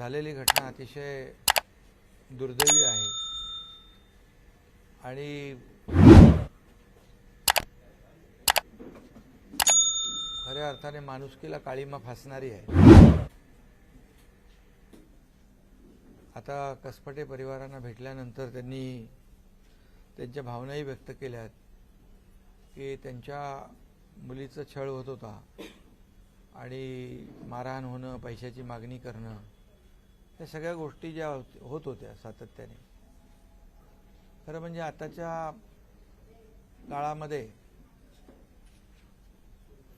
झालेली घटना अतिशय दुर्दैवी आहे. आणि खऱ्या अर्थाने माणुसकीला काळीमा फासणारी आहे. आता कसपटे परिवारांना भेटल्यानंतर त्यांनी त्यांच्या भावनाही व्यक्त केल्या आहेत की त्यांच्या मुलीचा छळ होत होता आणि मारहाण होणं पैशाची मागणी करणं या सगळ्या गोष्टी ज्या होत- होत होत्या सातत्याने. खरं म्हणजे आताच्या काळामध्ये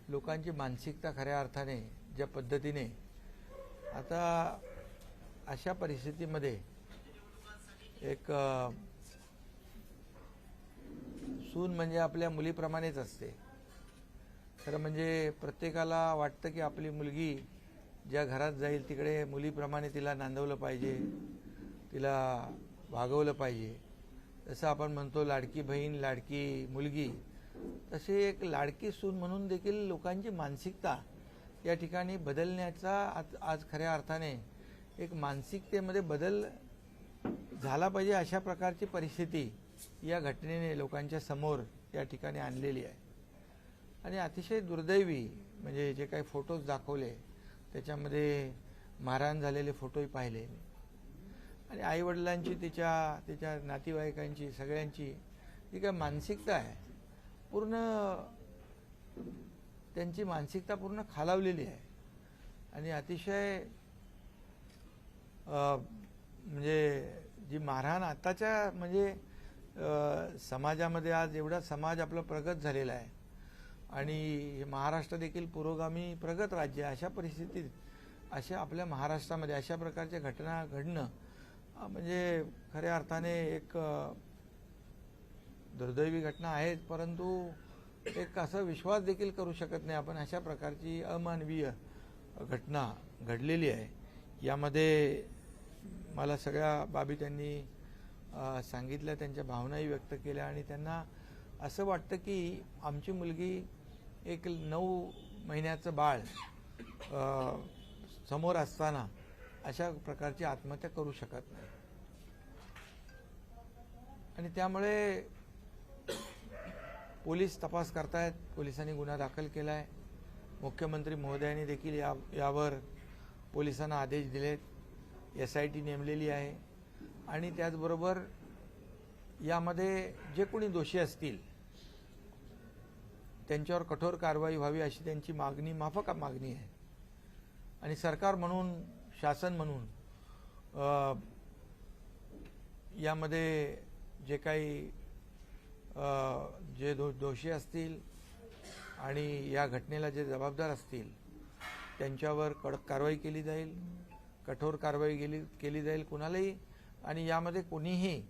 लोकांची मानसिकता खऱ्या अर्थाने ज्या पद्धतीने आता अशा परिस्थितीमध्ये एक सून म्हणजे आपल्या मुलीप्रमाणेच असते. खरं म्हणजे प्रत्येकाला वाटतं की आपली मुलगी ज्या घरात जाईल तिकडे मुलीप्रमाणे तिला नांदवलं पाहिजे तिला वागवलं पाहिजे. जसं आपण म्हणतो लाडकी बहीण लाडकी मुलगी तशी एक लाडकी सून म्हणून देखील लोकांची मानसिकता या ठिकाणी बदलण्याचा आज आज खऱ्या अर्थाने एक मानसिकतेमध्ये बदल झाला पाहिजे अशा प्रकारची परिस्थिती या घटनेने लोकांच्या समोर या ठिकाणी आणलेली आहे. आणि अतिशय दुर्दैवी म्हणजे जे काही फोटोज दाखवले त्याच्यामध्ये मारहाण झालेले फोटोही पाहिले आणि आईवडिलांची तिच्या तिच्या नातेवाईकांची सगळ्यांची जी काय मानसिकता आहे. पूर्ण त्यांची मानसिकता पूर्ण खालावलेली आहे. आणि अतिशय म्हणजे जी मारहाण आताच्या म्हणजे समाजामध्ये आज एवढा समाज आपला प्रगत झालेला आहे. आणि हे महाराष्ट्र देखील पुरोगामी प्रगत राज्य आहे. अशा परिस्थितीत अशा आपल्या महाराष्ट्रामध्ये अशा प्रकारच्या घटना घडणं म्हणजे खऱ्या अर्थाने एक दुर्दैवी घटना आहेत परंतु एक असं विश्वास देखील करू शकत नाही आपण अशा प्रकारची अमानवीय घटना घडलेली आहे. यामध्ये मला सगळ्या बाबी त्यांनी सांगितल्या त्यांच्या भावनाही व्यक्त केल्या आणि त्यांना असं वाटतं की आमची मुलगी एक नऊ महिन्याचं बाळ समोर असताना अशा प्रकारची आत्महत्या करू शकत नाही. आणि त्यामुळे पोलीस तपास करतायत पोलिसांनी गुन्हा दाखल केला आहे मुख्यमंत्री महोदयांनी देखील या यावर पोलिसांना आदेश दिलेत. एस आय टी नेमलेली आहे. आणि त्याचबरोबर यामध्ये जे कोणी दोषी असतील त्यांच्यावर कठोर कारवाई व्हावी अशी त्यांची मागणी माफक मागणी आहे. आणि सरकार म्हणून शासन म्हणून यामध्ये जे काही जे दो दोषी असतील आणि या घटनेला जे जबाबदार असतील त्यांच्यावर कडक कारवाई केली जाईल कठोर कारवाई केली केली जाईल कुणालाही आणि यामध्ये कोणीही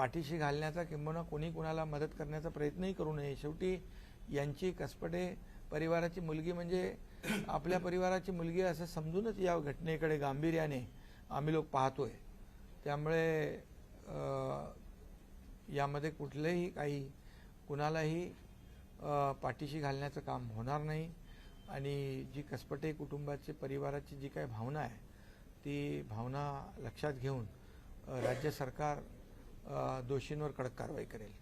पाठीशी घालण्याचा किंबहुना कोणी कुणाला मदत करण्याचा प्रयत्नही करू नये. शेवटी यांची कसपटे परिवाराची मुलगी म्हणजे आपल्या परिवाराची मुलगी असं समजूनच या घटनेकडे गांभीर्याने आम्ही लोक पाहतोय. त्यामुळे यामध्ये कुठलंही काही कुणालाही पाठीशी घालण्याचं काम होणार नाही आणि जी कसपटे कुटुंबाची परिवाराची जी काही भावना आहे ती भावना लक्षात घेऊन राज्य सरकार दोषींवर कडक कारवाई करेल.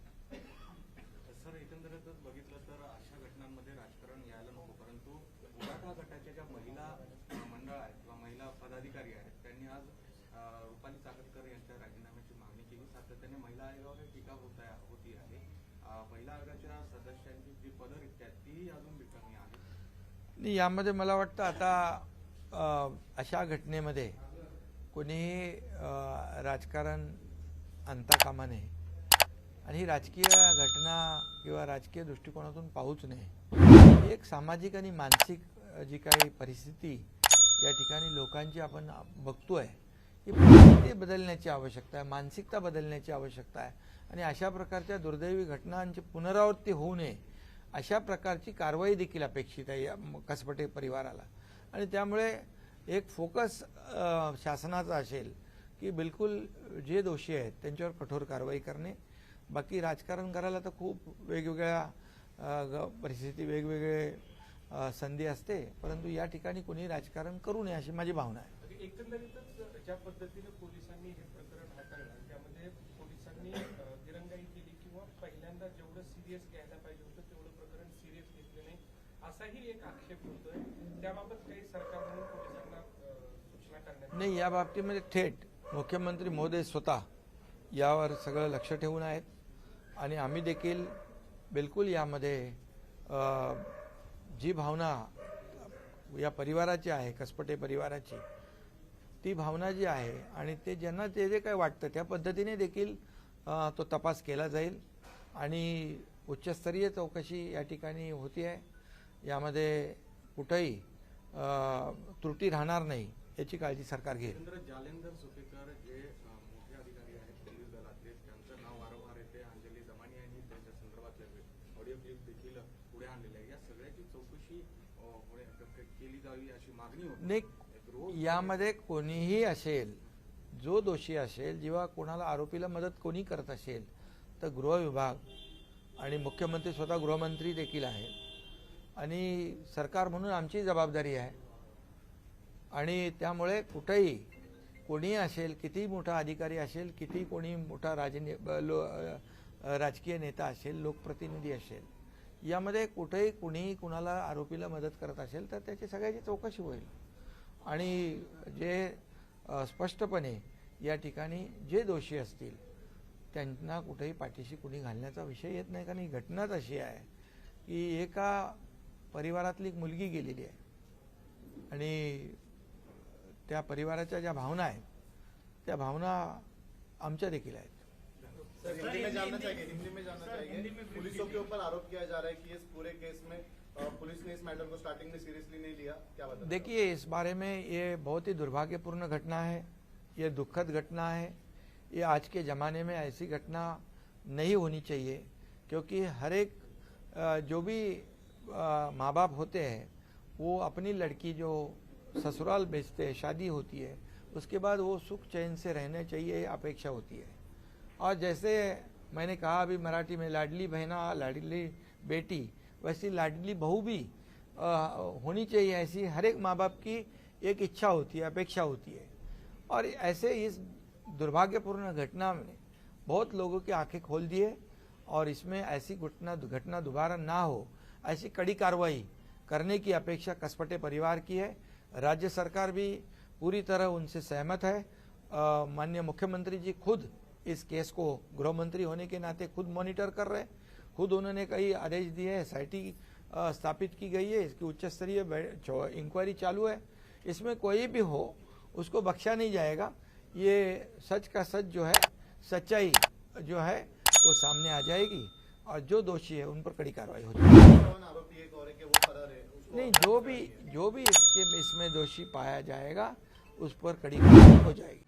सर एकंदरीतच बघितलं तर अशा घटनांमध्ये राजकारण यायला नको परंतु उराठा गटाच्या ज्या महिला मंडळ आहेत किंवा महिला पदाधिकारी आहेत त्यांनी आज रुपाली चाकणकर यांच्या राजीनाम्याची मागणी केली. सातत्याने महिला आयोगावर टीका होत आहे होती आहे. महिला आयोगाच्या सदस्यांची जी पदरित्या आहेत तीही अजून विक्रमी आहेत. आणि यामध्ये मला वाटतं आता अशा घटनेमध्ये कोणीही राजकारण आणता कामा नये आणि ही राजकीय घटना किंवा राजकीय दृष्टिकोनातून पाहूच नये. एक सामाजिक आणि मानसिक जी काही परिस्थिती या ठिकाणी लोकांची आपण बघतोय ही परिस्थिती बदलण्याची आवश्यकता आहे मानसिकता बदलण्याची आवश्यकता आहे. आणि अशा प्रकारच्या दुर्दैवी घटनांची पुनरावृत्ती होऊ नये अशा प्रकारची कारवाई देखील अपेक्षित आहे या कसपटे परिवाराला. आणि त्यामुळे एक फोकस शासनाचा असेल की बिलकुल जे दोषी आहेत त्यांच्यावर कठोर कारवाई करणे. बाकी राजकारण करायला तर खूप वेगवेगळ्या परिस्थिती वेगवेगळे संधी असते. परंतु या ठिकाणी कोणी राजकारण करू नये अशी माझी भावना आहे. एकंदरीतच ज्या पद्धतीने पोलिसांनी हे प्रकरण हाताळलं त्यामध्ये पोलिसांनी दिरंगाई केली किंवा पहिल्यांदा जेवढं सिरियस घ्यायला पाहिजे होतं तेवढं प्रकरण सिरियस घेतलं नाही असाही एक आक्षेप होतोय. त्याबाबत काही सरकार म्हणून पोलिसांना सूचना करण्यात नाही या बाबतीमध्ये थेट मुख्यमंत्री महोदय स्वतः यावर सगळं लक्ष ठेवून आहेत. आणि आम्ही देखील बिलकुल यामध्ये जी भावना या परिवाराची आहे कसपटे परिवाराची ती भावना जी आहे आणि ते ज्यांना जे जे काय वाटतं त्या पद्धतीने देखील तो तपास केला जाईल. आणि उच्चस्तरीय चौकशी या ठिकाणी होती आहे. यामध्ये कुठंही त्रुटी राहणार नाही याची काळजी सरकार घेईल एकंदर जालेंदर सुपेकर जे अ, मोठे अधिकारी आहेत पोलीस दलातले त्यांचं नाव वारंवार येते अंजली दमानी यांनी त्यांच्या संदर्भातले ऑडिओ देखील पुढे आणलेले आहे. या सगळ्याची चौकशी केली जावी अशी मागणी होती. यामध्ये कोणीही असेल जो दोषी असेल जेव्हा कोणाला आरोपीला मदत कोणी करत असेल तर गृह विभाग आणि मुख्यमंत्री स्वतः गृहमंत्री देखील आहेत. आणि सरकार म्हणून आमची जबाबदारी आहे. आणि त्यामुळे कुठेही कोणीही असेल किती मोठा अधिकारी असेल किती कोणी मोठा राजने लो राजकीय नेता असेल लोकप्रतिनिधी असेल यामध्ये कुठेही कुणीही कुणाला आरोपीला मदत करत असेल तर त्याची सगळ्याची चौकशी होईल. आणि जे स्पष्टपणे या ठिकाणी जे दोषी असतील त्यांना कुठेही पाठीशी कुणी घालण्याचा विषय येत नाही. कारण ही घटनाच अशी आहे की एका परिवारातली एक मुलगी गेलेली आहे. आणि त्या परिवाराच्या ज्या भावना आहेत त्या भावना आमच्या देखील आहेत. हिंदी में जानना चाहिए हिंदी में जानना चाहिए। पुलिसों के ऊपर आरोप किया जा रहा है कि इस पूरे केस में पुलिस ने इस मैटर को स्टार्टिंग में सीरियसली नहीं लिया। क्या बता देखिए इस बारे में ये बहुत ही दुर्भाग्यपूर्ण घटना है ये दुखद घटना है। ये आज के ज़माने में ऐसी घटना नहीं होनी चाहिए क्योंकि हर एक जो भी माँ बाप होते हैं वो अपनी लड़की जो ससुराल भेजते हैं शादी होती है उसके बाद वो सुख चैन से रहने चाहिए अपेक्षा होती है। और जैसे मैंने कहा अभी मराठी में, लाडली बहना, लाडली बेटी, वैसी लाडली बहू भी होनी चाहिए ऐसी हर एक माँ बाप की एक इच्छा होती है, अपेक्षा होती है। और ऐसे इस दुर्भाग्यपूर्ण घटना में बहुत लोगों की आँखें खोल दिए और इसमें ऐसी घटना घटना दोबारा ना हो, ऐसी कड़ी कार्रवाई करने की अपेक्षा कसपटे परिवार की है। राज्य सरकार भी पूरी तरह उनसे सहमत है। माननीय मुख्यमंत्री जी खुद इस केस को गृह मंत्री होने के नाते खुद मॉनिटर कर रहे खुद उन्होंने कई आदेश दिए हैं एस स्थापित की गई है इसकी उच्च स्तरीय इंक्वायरी चालू है। इसमें कोई भी हो उसको बख्शा नहीं जाएगा। ये सच का सच जो है सच्चाई जो है वो सामने आ जाएगी और जो दोषी है उन पर कड़ी कार्रवाई हो जाएगी। नहीं जो भी जो भी इसके इसमें दोषी पाया जाएगा उस पर कड़ी कार्रवाई हो जाएगी।